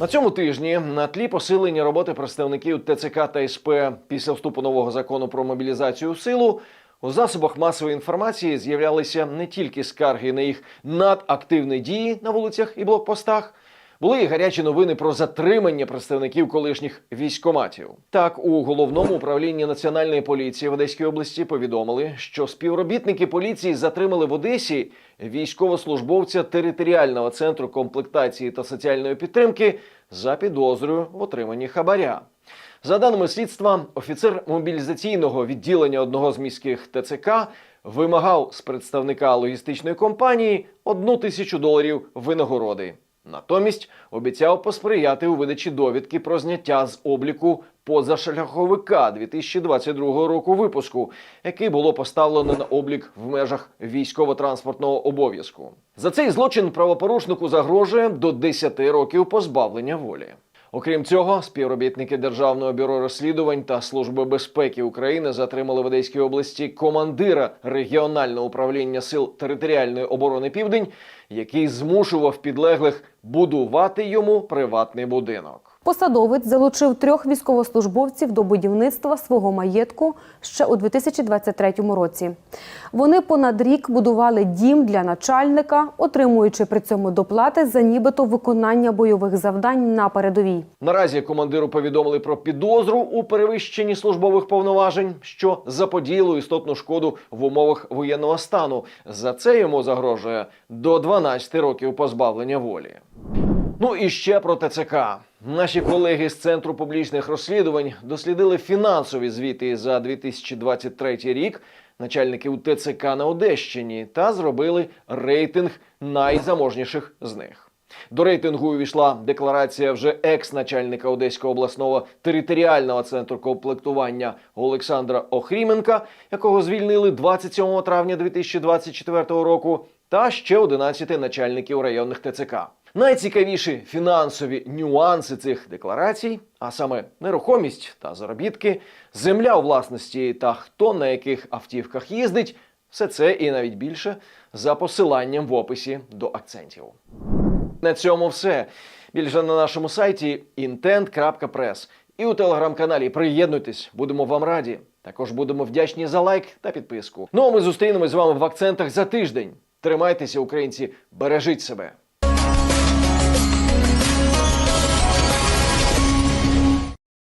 На цьому тижні на тлі посилення роботи представників ТЦК та СП після вступу нового закону про мобілізацію в силу у засобах масової інформації з'являлися не тільки скарги на їх надактивні дії на вулицях і блокпостах. Були і гарячі новини про затримання представників колишніх військоматів. Так, у головному управлінні національної поліції в Одеській області повідомили, що співробітники поліції затримали в Одесі військовослужбовця територіального центру комплектації та соціальної підтримки за підозрою в отриманні хабаря. За даними слідства, офіцер мобілізаційного відділення одного з міських ТЦК вимагав з представника логістичної компанії одну тисячу доларів винагороди. Натомість обіцяв посприяти у видачі довідки про зняття з обліку позашляховика 2022 року випуску, який було поставлено на облік в межах військово-транспортного обов'язку. За цей злочин правопорушнику загрожує до 10 років позбавлення волі. Окрім цього, співробітники Державного бюро розслідувань та Служби безпеки України затримали в Одеській області командира регіонального управління сил територіальної оборони Південь, який змушував підлеглих будувати йому приватний будинок. Посадовець залучив трьох військовослужбовців до будівництва свого маєтку ще у 2023 році. Вони понад рік будували дім для начальника, отримуючи при цьому доплати за нібито виконання бойових завдань на передовій. Наразі командиру повідомили про підозру у перевищенні службових повноважень, що заподіяло істотну шкоду в умовах воєнного стану. За це йому загрожує до 12 років позбавлення волі. Ну і ще про ТЦК. Наші колеги з центру публічних розслідувань дослідили фінансові звіти за 2023 рік начальників ТЦК на Одещині та зробили рейтинг найзаможніших з них. До рейтингу увійшла декларація вже екс-начальника Одеського обласного територіального центру комплектування Олександра Охріменка, якого звільнили 27 травня 2024 року, та ще 11 начальників районних ТЦК. Найцікавіші фінансові нюанси цих декларацій, а саме нерухомість та заробітки, земля у власності та хто на яких автівках їздить, все це і навіть більше за посиланням в описі до акцентів. На цьому все. Більше на нашому сайті intent.press і у телеграм-каналі. Приєднуйтесь, будемо вам раді. Також будемо вдячні за лайк та підписку. Ну а ми зустрінемось з вами в акцентах за тиждень. Тримайтеся, українці, бережіть себе.